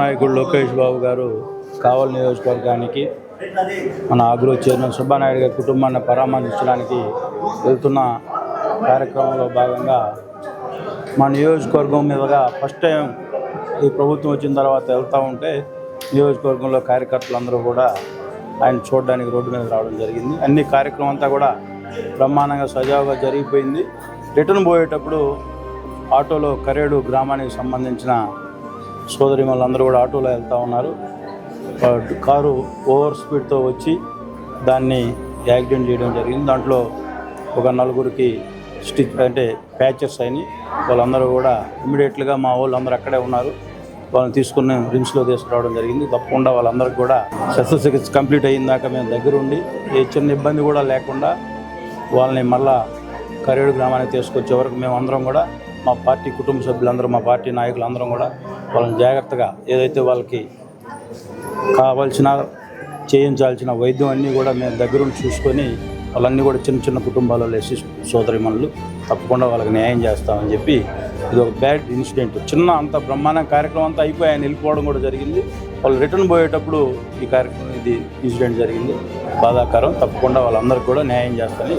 నాయకుడు లోకేష్ బాబు గారు కావలి నియోజకవర్గానికి మన ఆగ్రో చైర్మన్ సుబ్బానాయుడు గారి కుటుంబాన్ని పరామర్శించడానికి వెళ్తున్న కార్యక్రమంలో భాగంగా మా నియోజకవర్గం మీదుగా ఫస్ట్ టైం ఈ ప్రభుత్వం వచ్చిన తర్వాత వెళ్తూ ఉంటే నియోజకవర్గంలో కార్యకర్తలందరూ కూడా ఆయన చూడడానికి రోడ్డు మీద రావడం జరిగింది. అన్ని కార్యక్రమం అంతా కూడా బ్రహ్మాండంగా సజావుగా జరిగిపోయింది. రిటర్న్ పోయేటప్పుడు ఆటోలో కరేడు గ్రామానికి సంబంధించిన సోదరి వాళ్ళందరూ కూడా ఆటోలో వెళ్తూ ఉన్నారు. కారు ఓవర్ స్పీడ్తో వచ్చి దాన్ని యాక్సిడెంట్ చేయడం జరిగింది. దాంట్లో ఒక నలుగురికి స్టిచ్ అంటే ప్యాచెస్ అయినాయి. వాళ్ళందరూ కూడా ఇమీడియట్లుగా మా వాళ్ళు అందరూ అక్కడే ఉన్నారు. వాళ్ళని తీసుకుని రిమ్స్లో తీసుకురావడం జరిగింది. తప్పకుండా వాళ్ళందరికీ కూడా శస్త్రచికిత్స కంప్లీట్ అయిన దాకా మేము దగ్గరుండి ఏ చిన్న ఇబ్బంది కూడా లేకుండా వాళ్ళని మళ్ళా కరేడు గ్రామానికి తీసుకొచ్చే వరకు మేము అందరం కూడా మా పార్టీ కుటుంబ సభ్యులందరూ మా పార్టీ నాయకులు అందరం కూడా వాళ్ళని జాగ్రత్తగా ఏదైతే వాళ్ళకి కావాల్సిన చేయించాల్సిన వైద్యం అన్నీ కూడా మేము దగ్గరుండి చూసుకొని వాళ్ళన్నీ కూడా చిన్న చిన్న కుటుంబాల్లో లేచి సోదరిమణులు తప్పకుండా వాళ్ళకి న్యాయం చేస్తామని చెప్పి ఇది ఒక బ్యాడ్ ఇన్సిడెంట్. చిన్న అంత బ్రహ్మాండ కార్యక్రమం అంతా అయిపోయి ఆయన వెళ్ళిపోవడం కూడా జరిగింది. వాళ్ళు రిటర్న్ పోయేటప్పుడు ఈ కార్యక్రమం ఇది ఇన్సిడెంట్ జరిగింది. బాధాకరం. తప్పకుండా వాళ్ళందరికీ కూడా న్యాయం చేస్తామని